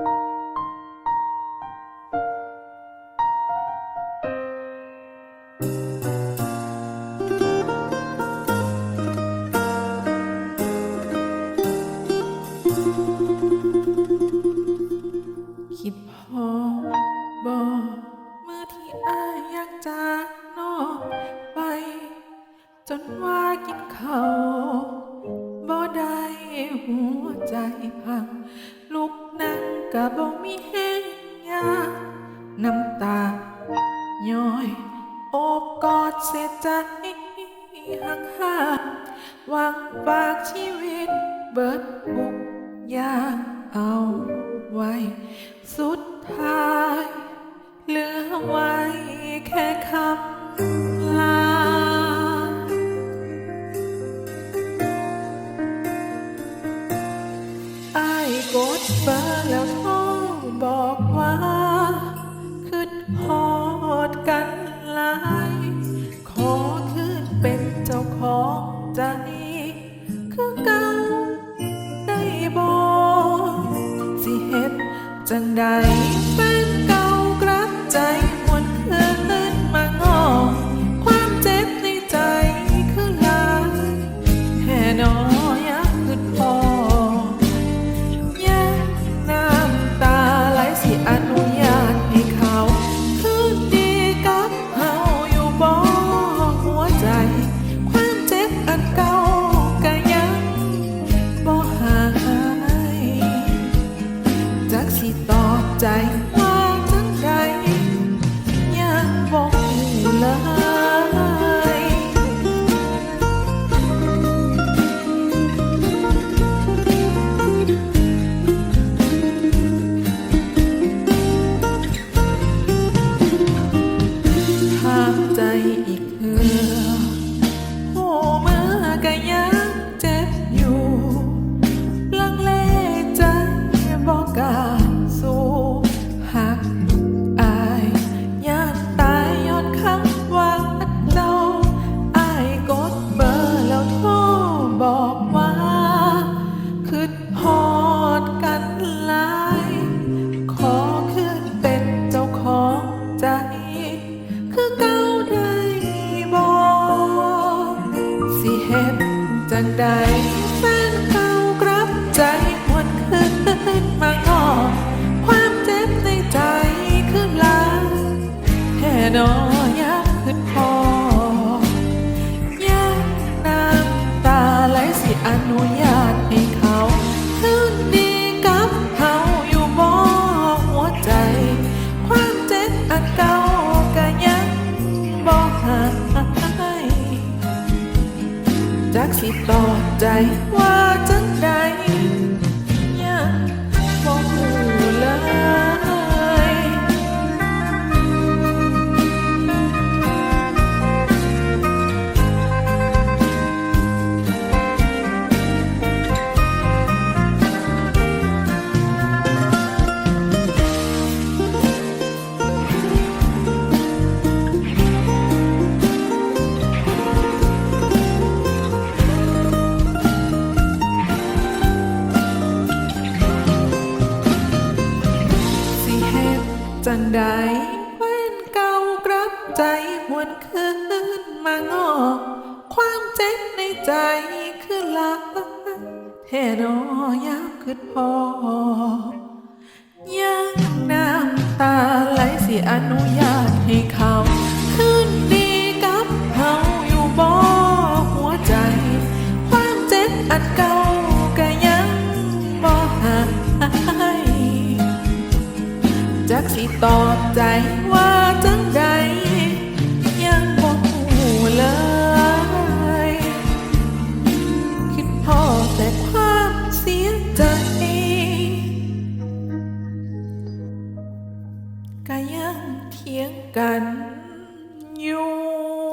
คิดพอบอเมื่อที่อายอยากจากนอกไป จนว่ากินเขาวบ่ได้หัวใจพัง กนั่งกะบ่มีแห้งยาน้ำตาย้อยโอบกอดเสียใจห่างห่างๆหวังฝากชีวิตเบิดบุกยางเอาไว้ สุด กันหลาย ขอขึ้นเป็นเจ้าของใจ คือเก่าได้บอกสิเฮ็ดจังใด ต จังใดแฟนเก่ากลับใจหวนคืนมางอความเจ็บในใจคือลายแค่น้อยากขึ้นพอยังน้ำตาไหลสิอนุญา จักสิตอบใจว่าจังใด จังใดแฟนเก่ากลับใจหวนคืนมางอความเจ็บในใจคือลาแท่นอยามคิดพอยังน้ำตาไหลสิอนุญาตให้เขา จักสิตอบใจว่าจังใด ยังบ่หูเลย คิดพ่อแต่ความเสียใจก็ยังเถียงกันอยู่